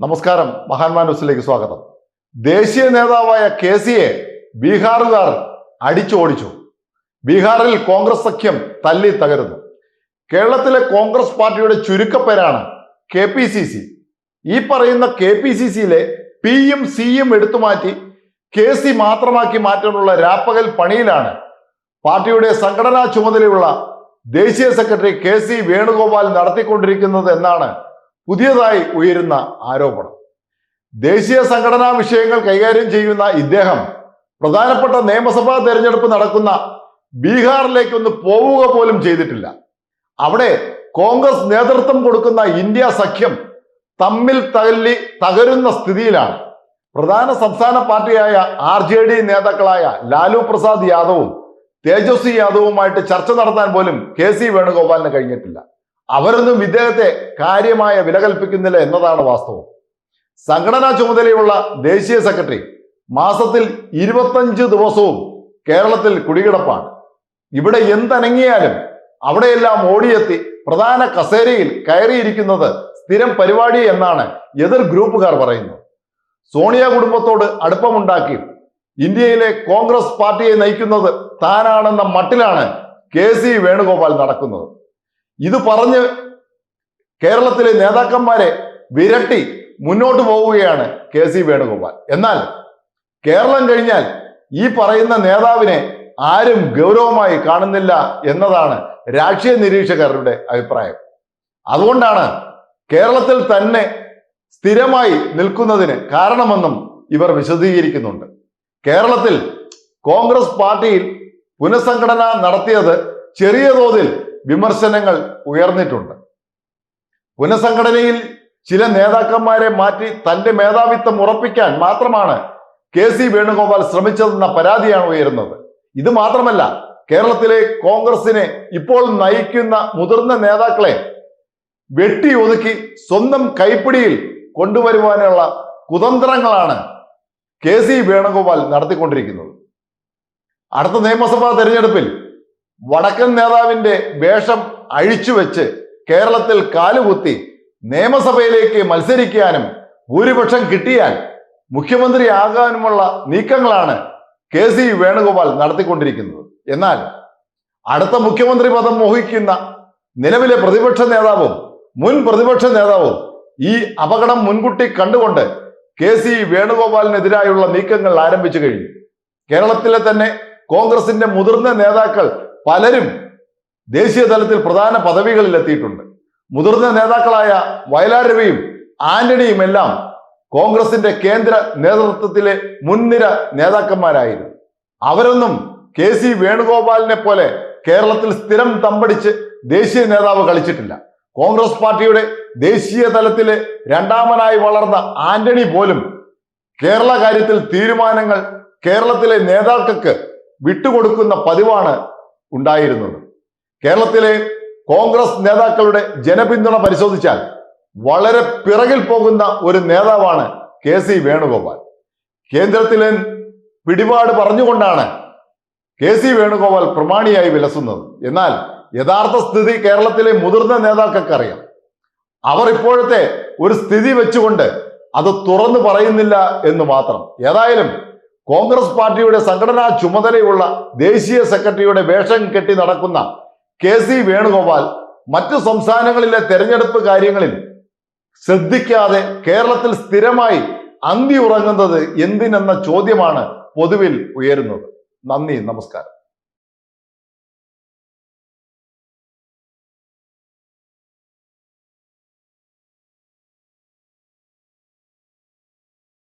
നമസ്കാരം. മഹാന്മാ ന്യൂസിലേക്ക് സ്വാഗതം. ദേശീയ നേതാവായ കെ സിയെ ബീഹാറുകാർ അടിച്ചോടിച്ചു. ബീഹാറിൽ കോൺഗ്രസ് സഖ്യം തല്ലി തകരുന്നു. കേരളത്തിലെ കോൺഗ്രസ് പാർട്ടിയുടെ ചുരുക്കപ്പേരാണ് കെ പി സി സി. ഈ പറയുന്ന കെ പി സി സിയിലെ പിയും സിയും എടുത്തു മാറ്റി കെ സി മാത്രമാക്കി മാറ്റാനുള്ള രാപ്പകൽ പണിയിലാണ് പാർട്ടിയുടെ സംഘടനാ ചുമതലയുള്ള ദേശീയ സെക്രട്ടറി കെ സി വേണുഗോപാൽ നടത്തിക്കൊണ്ടിരിക്കുന്നത് എന്നാണ് പുതിയതായി ഉയരുന്ന ആരോപണം. ദേശീയ സംഘടനാ വിഷയങ്ങൾ കൈകാര്യം ചെയ്യുന്ന ഇദ്ദേഹം പ്രധാനപ്പെട്ട നിയമസഭാ തെരഞ്ഞെടുപ്പ് നടക്കുന്ന ബീഹാറിലേക്ക് ഒന്ന് പോവുക പോലും ചെയ്തിട്ടില്ല. അവിടെ കോൺഗ്രസ് നേതൃത്വം കൊടുക്കുന്ന ഇന്ത്യ സഖ്യം തമ്മിൽ തല്ലി തകരുന്ന സ്ഥിതിയിലാണ്. പ്രധാന സംസ്ഥാന പാർട്ടിയായ ആർ ജെ ഡി നേതാക്കളായ ലാലു പ്രസാദ് യാദവും തേജസ്വി യാദവുമായിട്ട് ചർച്ച നടത്താൻ പോലും കെ സി വേണുഗോപാലിന് കഴിഞ്ഞിട്ടില്ല. അവരൊന്നും ഇദ്ദേഹത്തെ കാര്യമായ വില കൽപ്പിക്കുന്നില്ല എന്നതാണ് വാസ്തവം. സംഘടനാ ചുമതലയുള്ള ദേശീയ സെക്രട്ടറി മാസത്തിൽ ഇരുപത്തഞ്ച് ദിവസവും കേരളത്തിൽ കുടികിടപ്പാണ്. ഇവിടെ എന്തനങ്ങിയാലും അവിടെയെല്ലാം ഓടിയെത്തി പ്രധാന കസേരയിൽ കയറിയിരിക്കുന്നത് സ്ഥിരം പരിപാടി എന്നാണ് എതിർ ഗ്രൂപ്പുകാർ പറയുന്നത്. സോണിയ കുടുംബത്തോട് അടുപ്പമുണ്ടാക്കി ഇന്ത്യയിലെ കോൺഗ്രസ് പാർട്ടിയെ നയിക്കുന്നത് താനാണെന്ന മട്ടിലാണ് കെ സി വേണുഗോപാൽ നടക്കുന്നത്. ഇത് പറഞ്ഞ് കേരളത്തിലെ നേതാക്കന്മാരെ വിരട്ടി മുന്നോട്ട് പോവുകയാണ് കെ സി വേണുഗോപാൽ. എന്നാൽ കേരളം കഴിഞ്ഞാൽ ഈ പറയുന്ന നേതാവിനെ ആരും ഗൗരവമായി കാണുന്നില്ല എന്നതാണ് രാഷ്ട്രീയ നിരീക്ഷകരുടെ അഭിപ്രായം. അതുകൊണ്ടാണ് കേരളത്തിൽ തന്നെ സ്ഥിരമായി നിൽക്കുന്നതിന് കാരണമെന്നും ഇവർ വിശദീകരിക്കുന്നുണ്ട്. കേരളത്തിൽ കോൺഗ്രസ് പാർട്ടിയിൽ പുനഃസംഘടന നടത്തിയത് ചെറിയ തോതിൽ വിമർശനങ്ങൾ ഉയർന്നിട്ടുണ്ട്. പുനഃസംഘടനയിൽ ചില നേതാക്കന്മാരെ മാറ്റി തന്റെ മേധാവിത്വം ഉറപ്പിക്കാൻ മാത്രമാണ് കെ സി വേണുഗോപാൽ ശ്രമിച്ചതെന്ന പരാതിയാണ് ഉയരുന്നത്. ഇത് മാത്രമല്ല കേരളത്തിലെ കോൺഗ്രസിനെ ഇപ്പോൾ നയിക്കുന്ന മുതിർന്ന നേതാക്കളെ വെട്ടി ഒതുക്കി സ്വന്തം കൈപ്പിടിയിൽ കൊണ്ടുവരുവാനുള്ള കുതന്ത്രങ്ങളാണ് കെ സി വേണുഗോപാൽ നടത്തിക്കൊണ്ടിരിക്കുന്നത്. അടുത്ത നിയമസഭാ തെരഞ്ഞെടുപ്പിൽ വടക്കൻ നേതാവിന്റെ വേഷം അഴിച്ചുവെച്ച് കേരളത്തിൽ കാലുകുത്തി നിയമസഭയിലേക്ക് മത്സരിക്കാനും ഭൂരിപക്ഷം കിട്ടിയാൽ മുഖ്യമന്ത്രിയാകാനുമുള്ള നീക്കങ്ങളാണ് കെ സി വേണുഗോപാൽ നടത്തിക്കൊണ്ടിരിക്കുന്നത്. എന്നാൽ അടുത്ത മുഖ്യമന്ത്രി പദം മോഹിക്കുന്ന നിലവിലെ പ്രതിപക്ഷ നേതാവും മുൻ പ്രതിപക്ഷ നേതാവും ഈ അപകടം മുൻകൂട്ടി കണ്ടുകൊണ്ട് കെ സി വേണുഗോപാലിനെതിരായുള്ള നീക്കങ്ങൾ ആരംഭിച്ചു കഴിഞ്ഞു. കേരളത്തിലെ തന്നെ കോൺഗ്രസിന്റെ മുതിർന്ന നേതാക്കൾ പലരും ദേശീയ തലത്തിൽ പ്രധാന പദവികളിൽ എത്തിയിട്ടുണ്ട്. മുതിർന്ന നേതാക്കളായ വയലാർ രവിയും ആന്റണിയും എല്ലാം കോൺഗ്രസിന്റെ കേന്ദ്ര നേതൃത്വത്തിലെ മുൻനിര നേതാക്കന്മാരായിരുന്നു. അവരൊന്നും കെ സി വേണുഗോപാലിനെ പോലെ കേരളത്തിൽ സ്ഥിരം തമ്പടിച്ച് ദേശീയ നേതാവ് കളിച്ചിട്ടില്ല. കോൺഗ്രസ് പാർട്ടിയുടെ ദേശീയ തലത്തിലെ രണ്ടാമനായി വളർന്ന ആന്റണി പോലും കേരള കാര്യത്തിൽ തീരുമാനങ്ങൾ കേരളത്തിലെ നേതാക്കൾക്ക് വിട്ടുകൊടുക്കുന്ന പതിവാണ് ഉണ്ടായിരുന്നത്. കേരളത്തിലെ കോൺഗ്രസ് നേതാക്കളുടെ ജനപിന്തുണ പരിശോധിച്ചാൽ വളരെ പിറകിൽ പോകുന്ന ഒരു നേതാവാണ് കെ സി വേണുഗോപാൽ. കേന്ദ്രത്തിലെ പിടിപാട് പറഞ്ഞുകൊണ്ടാണ് കെ സി വേണുഗോപാൽ പ്രമാണിയായി വിലസുന്നത്. എന്നാൽ യഥാർത്ഥ സ്ഥിതി കേരളത്തിലെ മുതിർന്ന നേതാക്കൾക്ക് അറിയാം അവർ ഇപ്പോഴത്തെ ഒരു സ്ഥിതി വെച്ചുകൊണ്ട് അത് തുറന്നു പറയുന്നില്ല എന്ന് മാത്രം. ഏതായാലും കോൺഗ്രസ് പാർട്ടിയുടെ സംഘടനാ ചുമതലയുള്ള ദേശീയ സെക്രട്ടറിയുടെ വേഷം കെട്ടി നടക്കുന്ന കെ സി വേണുഗോപാൽ മറ്റു സംസ്ഥാനങ്ങളിലെ തെരഞ്ഞെടുപ്പ് കാര്യങ്ങളിൽ ശ്രദ്ധിക്കാതെ കേരളത്തിൽ സ്ഥിരമായി അന്തി ഉറങ്ങുന്നത് എന്തിനെന്ന ചോദ്യമാണ് പൊതുവിൽ ഉയരുന്നത്. നന്ദി നമസ്കാരം.